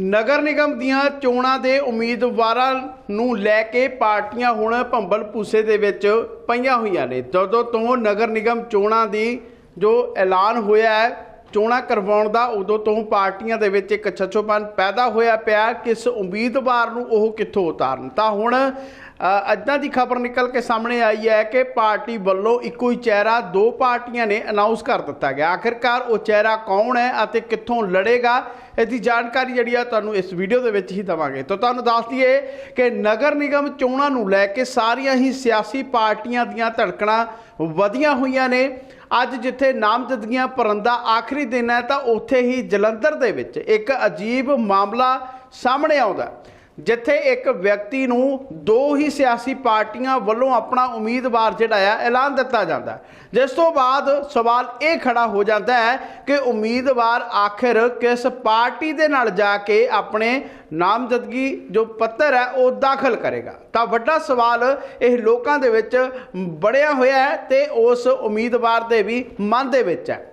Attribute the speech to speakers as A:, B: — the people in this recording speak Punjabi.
A: ਨਗਰ ਨਿਗਮ ਦੀਆਂ ਚੋਣਾਂ ਦੇ ਉਮੀਦਵਾਰਾਂ ਨੂੰ ਲੈ ਕੇ ਪਾਰਟੀਆਂ ਹੁਣ ਭੰਬਲ ਭੂਸੇ ਦੇ ਵਿੱਚ ਪਈਆਂ ਹੋਈਆਂ ਨੇ। ਜਦੋਂ ਤੋਂ ਨਗਰ ਨਿਗਮ ਚੋਣਾਂ ਦੀ ਜੋ ਐਲਾਨ ਹੋਇਆ ਹੈ, ਚੋਣਾਂ ਕਰਵਾਉਣ ਦਾ, ਉਦੋਂ ਤੋਂ ਪਾਰਟੀਆਂ ਦੇ ਵਿੱਚ ਇੱਕ ਛੱਛੋਪਨ ਪੈਦਾ ਹੋਇਆ ਪਿਆ। ਕਿਸ ਉਮੀਦਵਾਰ ਨੂੰ ਉਹ ਕਿੱਥੋਂ ਉਤਾਰਨ? ਤਾਂ ਹੁਣ ਅੱਦਾਂ ਦੀ ਖਬਰ ਨਿਕਲ ਕੇ ਸਾਹਮਣੇ ਆਈ ਹੈ ਕਿ ਪਾਰਟੀ ਵੱਲੋਂ ਇੱਕੋ ਹੀ ਚਿਹਰਾ ਦੋ ਪਾਰਟੀਆਂ ਨੇ ਅਨਾਉਂਸ ਕਰ ਦਿੱਤਾ ਗਿਆ। ਆਖਿਰਕਾਰ ਉਹ ਚਿਹਰਾ ਕੌਣ ਹੈ ਅਤੇ ਕਿੱਥੋਂ ਲੜੇਗਾ, ਇਹਦੀ ਜਾਣਕਾਰੀ ਜਿਹੜੀ ਆ ਤੁਹਾਨੂੰ ਇਸ ਵੀਡੀਓ ਦੇ ਵਿੱਚ ਹੀ ਦਵਾਂਗੇ। ਤਾਂ ਤੁਹਾਨੂੰ ਦੱਸ ਦਈਏ ਕਿ ਨਗਰ ਨਿਗਮ ਚੋਣਾਂ ਨੂੰ ਲੈ ਕੇ ਸਾਰੀਆਂ ਹੀ ਸਿਆਸੀ ਪਾਰਟੀਆਂ ਦੀਆਂ ਧੜਕਣਾਂ ਵਧੀਆਂ ਹੋਈਆਂ ਨੇ। ਅੱਜ ਜਿੱਥੇ ਨਾਮਜ਼ਦਗੀਆਂ ਭਰਨ ਦਾ ਆਖਰੀ ਦਿਨ ਹੈ ਤਾਂ ਉੱਥੇ ਹੀ ਜਲੰਧਰ ਦੇ ਵਿੱਚ ਇੱਕ ਅਜੀਬ ਮਾਮਲਾ ਸਾਹਮਣੇ ਆਉਂਦਾ ਜਿੱਥੇ ਇੱਕ ਵਿਅਕਤੀ ਨੂੰ ਦੋ ਹੀ ਸਿਆਸੀ ਪਾਰਟੀਆਂ ਵੱਲੋਂ ਆਪਣਾ ਉਮੀਦਵਾਰ ਜਿਹੜਾ ਆ, ਐਲਾਨ ਦਿੱਤਾ ਜਾਂਦਾ ਜਿਸ ਤੋਂ ਬਾਅਦ ਸਵਾਲ ਇਹ ਖੜਾ ਹੋ ਜਾਂਦਾ ਹੈ ਕਿ ਉਮੀਦਵਾਰ ਆਖਿਰ ਕਿਸ ਪਾਰਟੀ ਦੇ ਨਾਲ ਜਾ ਕੇ ਆਪਣੇ ਨਾਮਜ਼ਦਗੀ ਜੋ ਪੱਤਰ ਹੈ, ਉਹ ਦਾਖਲ ਕਰੇਗਾ? ਤਾਂ ਵੱਡਾ ਸਵਾਲ ਇਹ ਲੋਕਾਂ ਦੇ ਵਿੱਚ ਬੜਿਆ ਹੋਇਆ ਹੈ ਤੇ ਉਸ ਉਮੀਦਵਾਰ ਦੇ ਵੀ ਮਨ ਦੇ ਵਿੱਚ ਹੈ।